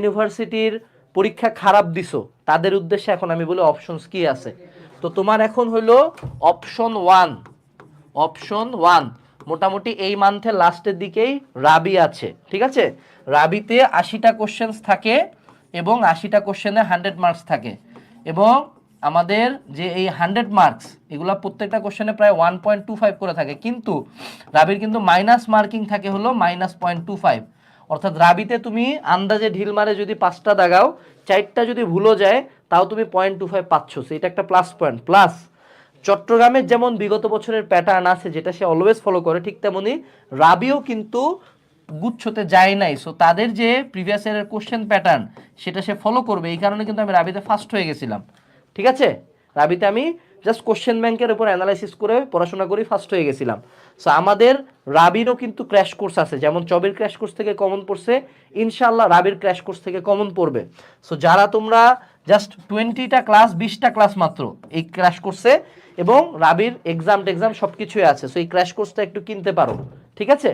ইউনিভার্সিটির পরীক্ষা খারাপ দিছো, তাদের উদ্দেশ্যে এখন আমি বলি অপশনস কি আছে? তো তোমার এখন হলো অপশন ওয়ান অপশন ওয়ান মোটামুটি এই মান্থের লাস্টের দিকেই রাবি আছে, ঠিক আছে? রাবিতে আশিটা কোশ্চেন্স থাকে এবং আশিটা কোশ্চেনে হান্ড্রেড মার্কস থাকে এবং আমাদের যে এই হান্ড্রেড মার্কস এগুলা প্রত্যেকটা কোশ্চেনে প্রায় ওয়ান পয়েন্ট টু ফাইভ করে থাকে। কিন্তু রাবির কিন্তু মাইনাস মার্কিং থাকে হলো মাইনাস পয়েন্ট টু ফাইভ অর্থাৎ রাবিতে তুমি আন্দাজে ঢিল মারে যদি পাঁচটা দাগাও, চারটা যদি ভুলো যায়, তাও তুমি পয়েন্ট টু ফাইভ পাচ্ছ। এটা একটা প্লাস পয়েন্ট প্লাস চট্টগ্রামের যেমন বিগত বছরের প্যাটার্ন আছে, যেটা সে অলওয়েজ ফলো করে, ঠিক তেমনি রাবিও কিন্তু গুচ্ছতে যায় নাই। সো তাদের যে প্রিভিয়াস ইয়ারের কোশ্চেন প্যাটার্ন সেটা সে ফলো করবে। এই কারণে কিন্তু আমি রাবিতে ফার্স্ট হয়ে গেছিলাম। ঠিক আছে? রাবিতে আমি জাস্ট কোশ্চেন ব্যাংকের উপর অ্যানালাইসিস করে পড়াশোনা করি ফার্স্ট হয়ে গেছিলাম। সো আমাদের রাবিরও কিন্তু ক্র্যাশ কোর্স আছে। যেমন চবের ক্র্যাশ কোর্স থেকে কমন পড়ছে ইনশাল্লাহ রাবির ক্র্যাশ কোর্স থেকে কমন পড়বে। সো যারা তোমরা জাস্ট টোয়েন্টিটা ক্লাস বিশটা ক্লাস মাত্র এই ক্র্যাশ কোর্সে এবং রাবির এক্সাম টেক্সাম সব কিছুই আছে। সো এই ক্র্যাশ কোর্সটা একটু কিনতে পারো। ঠিক আছে?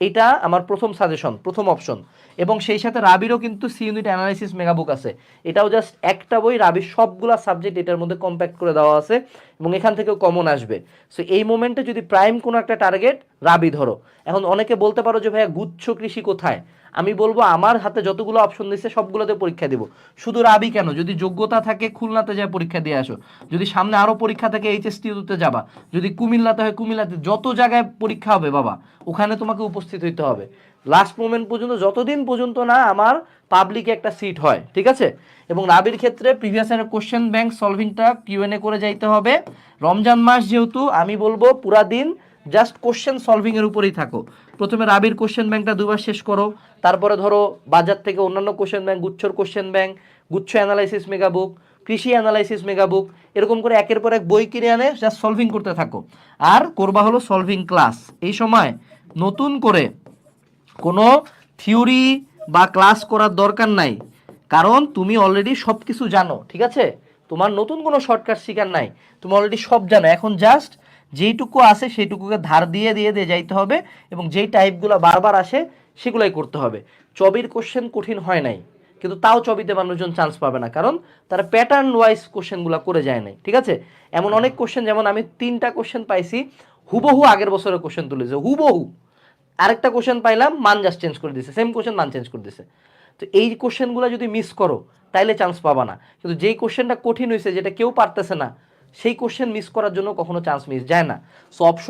এটা আমার প্রথম সাজেশন প্রথম অপশন এবং সেই সাথে রাবিরও কিন্তু সি ইউনিট অ্যানালাইসিস মেগাবুক আছে। এটাও জাস্ট একটা বই, রাবির সবগুলা সাবজেক্ট এটার মধ্যে কম্প্যাক্ট করে দেওয়া আছে। এবং এখান থেকেও কমন আসবে। সো এই মোমেন্টে যদি প্রাইম কোনো একটা টার্গেট রাবি ধরো। এখন অনেকে বলতে পারো যে, ভাইয়া, গুচ্ছ কৃষি কোথায়? আমি বলব, আমার হাতে যতগুলো অপশন দিচ্ছে সবগুলোতে পরীক্ষা দিব। শুধু রাবি কেন? যদি যোগ্যতা থাকে, খুলনাতে যায় পরীক্ষা দিয়ে আসো। যদি সামনে আরও পরীক্ষা থাকে এইচএসটিতে যাবা। যদি কুমিল্লাতে হয়, কুমিল্লাতে যত জায়গায় পরীক্ষা হবে, বাবা, ওখানে তোমাকে উপস্থিত হইতে হবে। লাস্ট মোমেন্ট পর্যন্ত, যতদিন পর্যন্ত না আমার পাবলিকে একটা সিট হয়, ঠিক আছে? এবং রাবির ক্ষেত্রে প্রিভিয়াস ইয়ারের কোশ্চেন ব্যাংক সলভিংটা কিউএনএ করে যাইতে হবে। রমজান মাস যেহেতু, আমি বলব পুরা দিন জাস্ট কোশ্চেন সলভিং এর উপরেই থাকো। প্রথমে রাবির কোশ্চেন ব্যাংকটা দুবার শেষ করো, তারপরে ধরো বাজার থেকে অন্যান্য কোশ্চেন ব্যাংক গুচ্ছর কোশ্চেন ব্যাংক গুচ্ছ অ্যানালাইসিস মেগাবুক কৃষি অ্যানালাইসিস মেগাবুক এরকম করে একের পর এক বই কিনে আনে জাস্ট সলভিং করতে থাকো। আর করবা হলো সলভিং ক্লাস এই সময় নতুন করে কোনো থিওরি বা ক্লাস করার দরকার নাই। কারণ তুমি অলরেডি সব কিছু জানো, ঠিক আছে? তোমার নতুন কোনো শর্টকাট শিকার নাই। তুমি অলরেডি সব জানো। এখন জাস্ট যেইটুকু আসে সেইটুকুকে ধার দিয়ে দিয়ে দিয়ে যাইতে হবে এবং যেই টাইপগুলো বারবার আসে সেগুলাই করতে হবে। চবির কোশ্চেন কঠিন হয় নাই, কিন্তু তাও চবিতে মানুষজন চান্স পাবে না, কারণ তারা প্যাটার্ন ওয়াইজ কোশ্চেনগুলো করে যায় নাই, ঠিক আছে? এমন অনেক কোশ্চেন যেমন আমি তিনটা কোশ্চেন পাইছি, হুবহু আগের বছরের কোশ্চেন তুলেছে, হুবহু। আরেকটা কোশ্চেন পাইলাম, মান জাস্ট চেঞ্জ করে দিছে। সেম কোশ্চেন মান চেঞ্জ করে দিছে। তো এই কোশ্চেনগুলো যদি মিস করো, তাইলে চান্স পাবা না। কিন্তু যেই কোশ্চেনটা কঠিন হয়েছে যেটা কেউ পারতেছে না, সেই কোশ্চেন মিস করার জন্য কখনো চান্স মিস যায় না। So option